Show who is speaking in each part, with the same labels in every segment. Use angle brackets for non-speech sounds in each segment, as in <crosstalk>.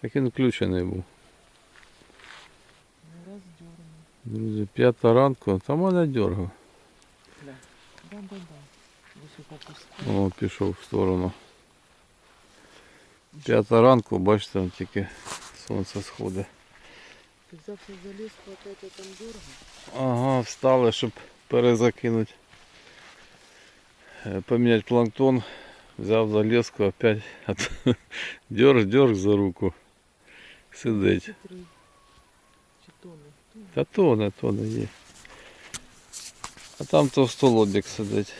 Speaker 1: Так він включений був.
Speaker 2: Не роздернув.
Speaker 1: Друзі, п'ята ранку, там мене дергав.
Speaker 2: Да. Да-да-да. Високо пустив.
Speaker 1: О, пішов в сторону. П'ята ранку, бачите, там тільки сонце сходить.
Speaker 2: Ти взявся за ліс, хватати там дорого.
Speaker 1: Ага, встали, щоб перезакинути. Е, Поміняти планктон. Взяв за леску, опять от... дерг, дерг <laughs> за руку. Сидить.
Speaker 2: Чи тони.
Speaker 1: Та то не, то не є. А там товстолобік сидить.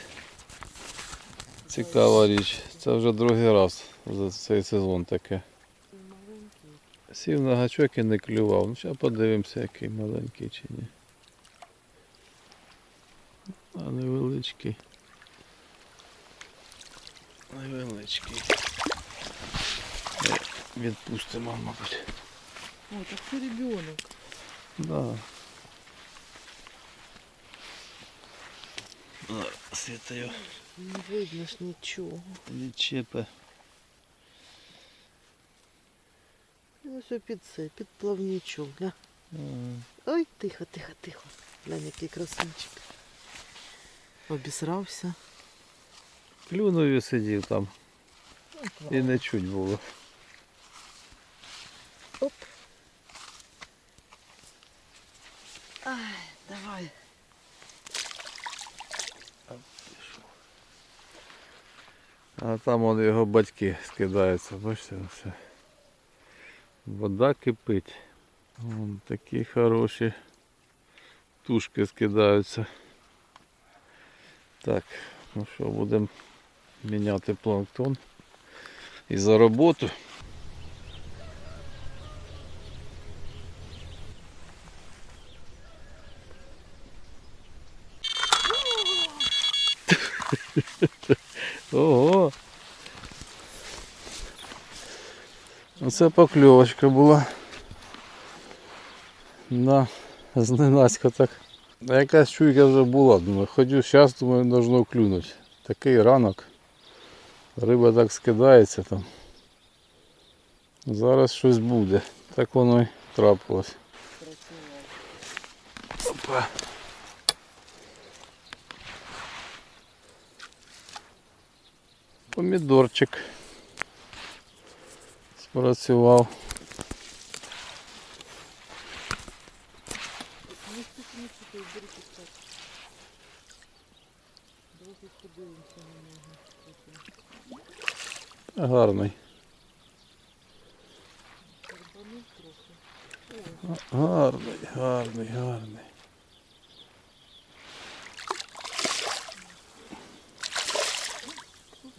Speaker 1: Цікава річ. Це вже другий раз за цей сезон таке. Сів на гачок і не клював. Ну, зараз подивимося, який маленький чи ні. А невеличкий. Невеличкий. Е, Відпустимо, мабуть.
Speaker 2: О, так це ребенок.
Speaker 1: Да. Світаю.
Speaker 2: Не видно ж нічого.
Speaker 1: Відчепи.
Speaker 2: Ну, ось під це, під плавнічок, гля. Ой, тихо, тихо, тихо. Глянь, який красунчик. Обісрався.
Speaker 1: І сидів там. І не чуть було.
Speaker 2: Ай, давай.
Speaker 1: А там он його батьки скидаються, бачите, все. Вода кипить. Вон такі хороші тушки скидаються. Так, ну що, будемо міняти планктон. І за роботу. Оце покльовочка була. Да, зненацька так. А якась чуйка вже була, думаю, ходю зараз, думаю, должно клюнути. Такий ранок. Риба так скидається там. Зараз щось буде. Так воно і трапилось. Опа. Помідорчик. Спрацював.
Speaker 2: Не стукни, що ти беріть так. Давайте подивимося на нього.
Speaker 1: Гарний. Гарний, гарний, гарний.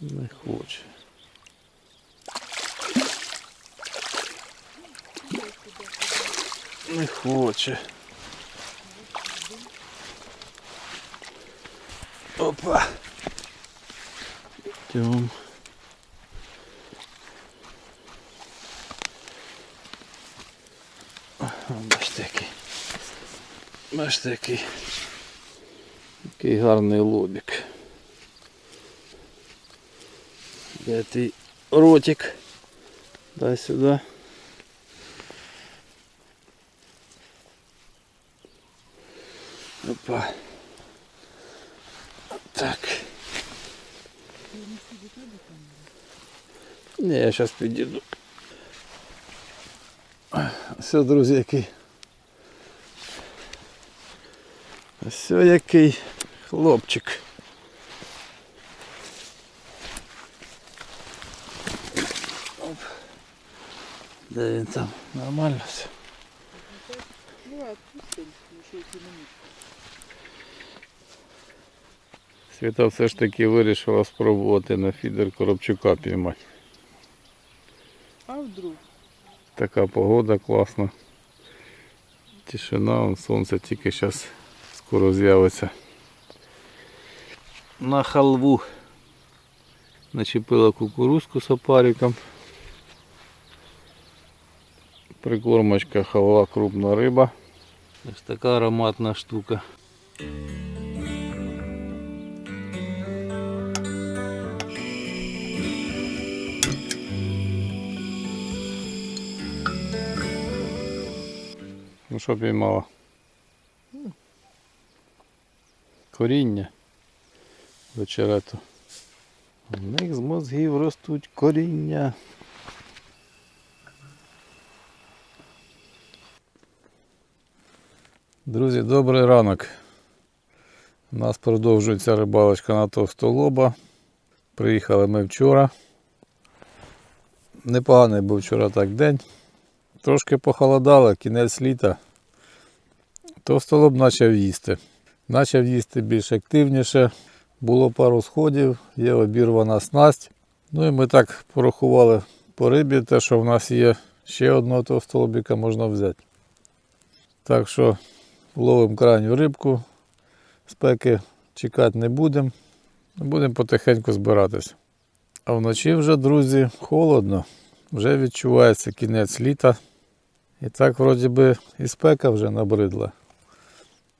Speaker 1: Не хоче. Не хоче. Опа. Тьом. Бачите який. Бачите який. Який гарний лобик. Де твій ротик? Дай сюди. Опа. Так. Ні, я зараз підійду. Все, друзі, який. Все, який хлопчик. Оп. Де він там? Нормально все.
Speaker 2: Ну, отпустим, ще й.
Speaker 1: Світа все ж таки вирішила спробувати на фідер Коробчука піймати.
Speaker 2: А вдруг?
Speaker 1: Така погода класна. Тишина, вон сонце тільки зараз скоро з'явиться. На халву начепила кукурузку з опариком. Прикормочка халва крупна риба. Ось така ароматна штука. Ну що піймала? Коріння вечерету. У них з мозгів ростуть коріння. Друзі, добрий ранок. У нас продовжується рибалочка на товстолоба. Приїхали ми вчора. Непоганий був вчора так день. Трошки похолодало, кінець літа. Товстолоб почав їсти. Почав їсти більш активніше. Було пару сходів, є обірвана снасть. Ну і ми так порахували по рибі, те, що в нас є ще одного товстолобіка можна взяти. Так що ловимо крайню рибку, спеки чекати не будемо. Будемо потихеньку збиратись. А вночі вже, друзі, холодно. Вже відчувається кінець літа. І так вроді би і спека вже набридла.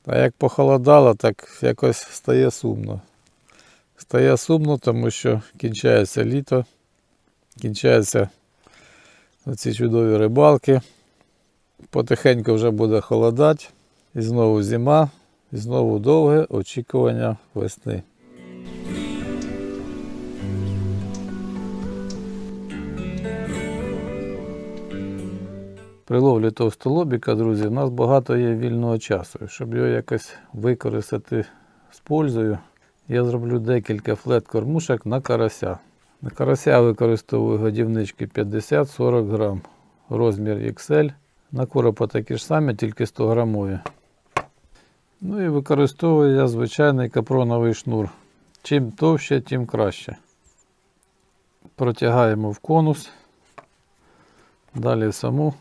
Speaker 1: А як похолодало, так якось стає сумно. Стає сумно, тому що кінчається літо, кінчаються ці чудові рибалки. Потихеньку вже буде холодати. І знову зима, і знову довге очікування весни. При ловлі товстолобіка, друзі, у нас багато є вільного часу. Щоб його якось використати з пользою, я зроблю декілька флет-кормушок на карася. На карася використовую годівнички 50-40 грам, розмір XL. На коропа такі ж самі, тільки 100 грамові. Ну і використовую я звичайний капроновий шнур. Чим товще, тим краще. Протягаємо в конус, далі саму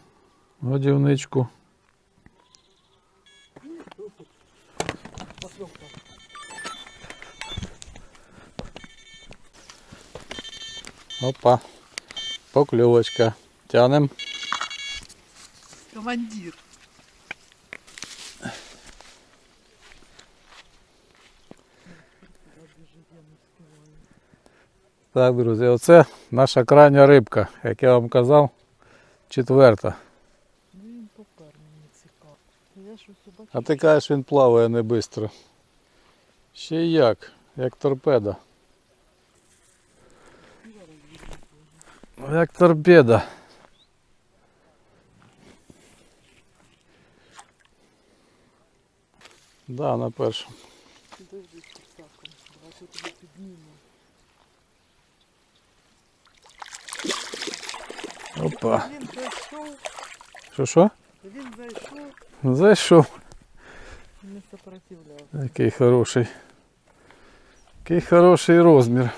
Speaker 1: годівничку. Опа, покльовочка. Тянем.
Speaker 2: Командир.
Speaker 1: Так, друзі, оце наша крайня рибка, як я вам казав, четверта.
Speaker 2: Ну він попер мені цікаво. Я щось побачив.
Speaker 1: А ти кажеш, він плаває не швидко. Ще й як, як торпеда. Як торпеда. Да, на першому. Опа.
Speaker 2: Він зайшов,
Speaker 1: Що що?
Speaker 2: він зайшов,
Speaker 1: Зайшов.
Speaker 2: Не сопротивлявся.
Speaker 1: Який хороший. Який хороший розмір.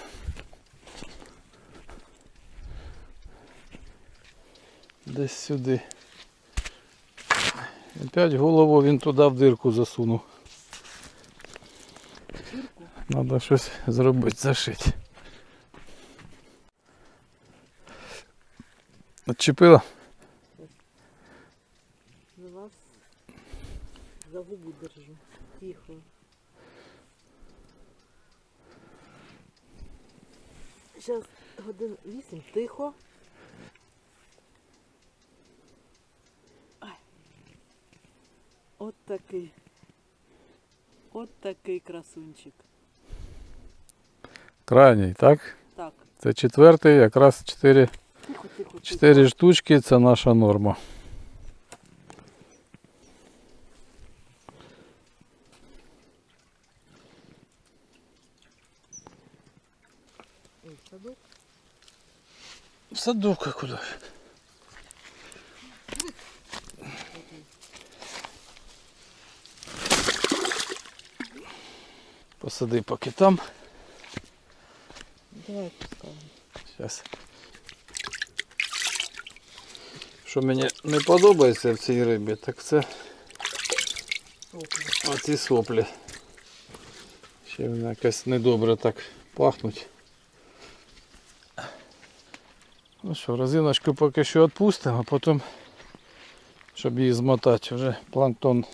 Speaker 1: Десь сюди. Опять голову він туди в дирку засунув. Треба щось зробити, зашити. Отчепила?
Speaker 2: За вас за губу держу. Тихо. Зараз годин вісім. Тихо. От такий. От такий красунчик.
Speaker 1: Крайній, так?
Speaker 2: Так.
Speaker 1: Це четвертий, якраз чотири,
Speaker 2: Тихо, тихо, тихо.
Speaker 1: чотири штучки це наша норма.
Speaker 2: Ой, садок.
Speaker 1: Садовка куди? Посади поки там.
Speaker 2: Давай пускаємо.
Speaker 1: Зараз. Що мені не подобається в цій рибі, так це оці соплі. Ще вони якось недобре так пахнуть. Ну що, резиночку поки що відпустимо, а потім, щоб її змотати, вже планктон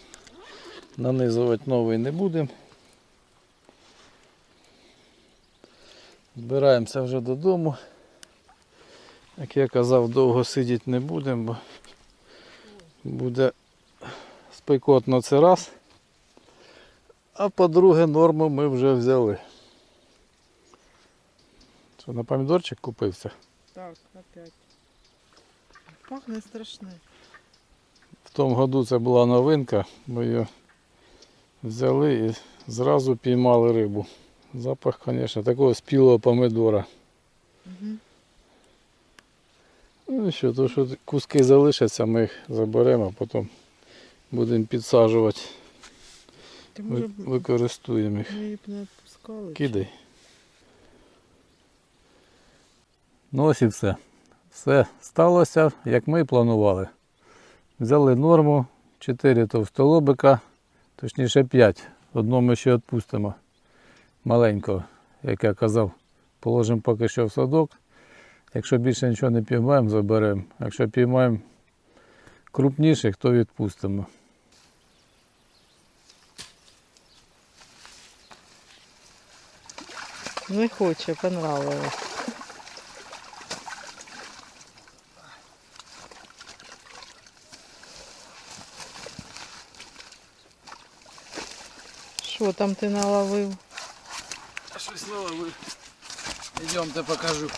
Speaker 1: нанизувати новий не будемо. Збираємося вже додому. Як я казав, довго сидіти не будемо, бо буде спекотно це раз. А по-друге, норму ми вже взяли. Що, на помідорчик купився?
Speaker 2: Так, опять. Пахне страшне.
Speaker 1: В тому году це була новинка, ми її взяли і зразу піймали рибу. Запах, звісно, такого спілого помидора.
Speaker 2: Угу.
Speaker 1: Ну і що, то що куски залишаться, ми їх заберемо, а потім будемо підсаджувати,
Speaker 2: Ти може б
Speaker 1: використовуємо їх.
Speaker 2: ми її б не відпускали?
Speaker 1: Кидай. Ну ось і все. Все сталося, як ми і планували. Взяли норму, 4 товстолобика, точніше 5. Одного ми ще відпустимо. Маленького, як я казав, положимо поки що в садок. Якщо більше нічого не піймаємо, заберемо. Якщо піймаємо крупніших, то відпустимо.
Speaker 2: Не хоче, понравилось. Що там ти наловив?
Speaker 1: Щось наловив. Йдемте покажу.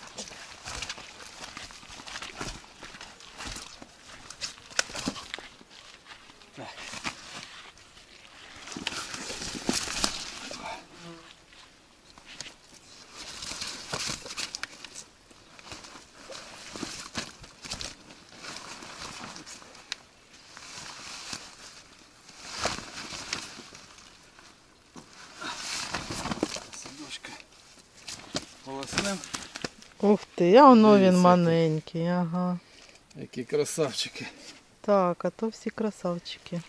Speaker 1: Полоснем.
Speaker 2: Ух ти, а воно він
Speaker 1: Дивіться,
Speaker 2: маленький, ага.
Speaker 1: Які красавчики.
Speaker 2: Так, а то всі красавчики.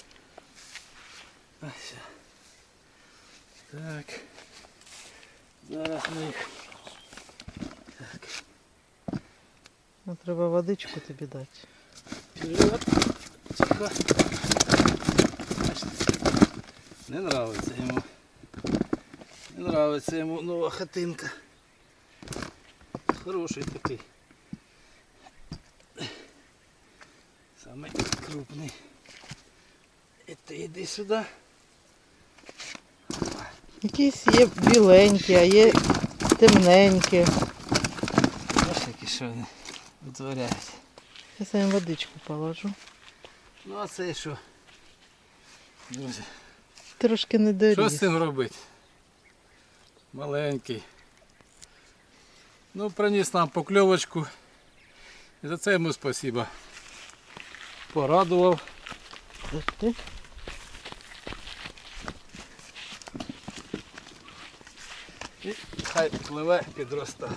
Speaker 1: Ось. Так. Зараз ми їх.
Speaker 2: Ну, треба водичку тобі дати.
Speaker 1: Вперед. Тихо. Не нравится ему. Не нравится ему нова хатинка. Хороший такий. Самый крупный. І ти йди сюди.
Speaker 2: Якісь є біленькі, а є темненькі.
Speaker 1: Бачиш, які що вони витворяють.
Speaker 2: Зараз я їм водичку положу.
Speaker 1: Ну а це що? Друзі.
Speaker 2: Трошки не
Speaker 1: Що з цим робити? Маленький. Ну, приніс нам покльовочку. І за це йому спасибо. Порадував. І хай пливе підроста.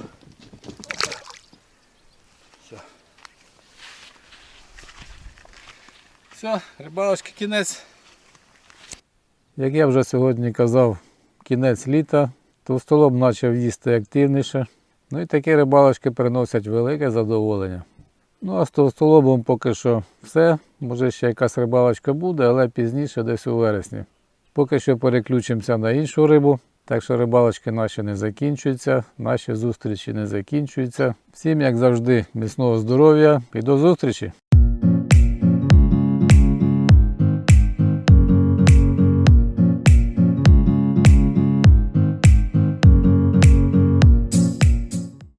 Speaker 1: Все. Все, рибалочки кінець. Як я вже сьогодні казав, кінець літа, товстолоб почав їсти активніше. Ну і такі рибалочки приносять велике задоволення. Ну а з товстолобом поки що все. Може ще якась рибалочка буде, але пізніше десь у вересні. Поки що переключимося на іншу рибу. Так що рибалочки наші не закінчуються, наші зустрічі не закінчуються. Всім, як завжди, міцного здоров'я і до зустрічі!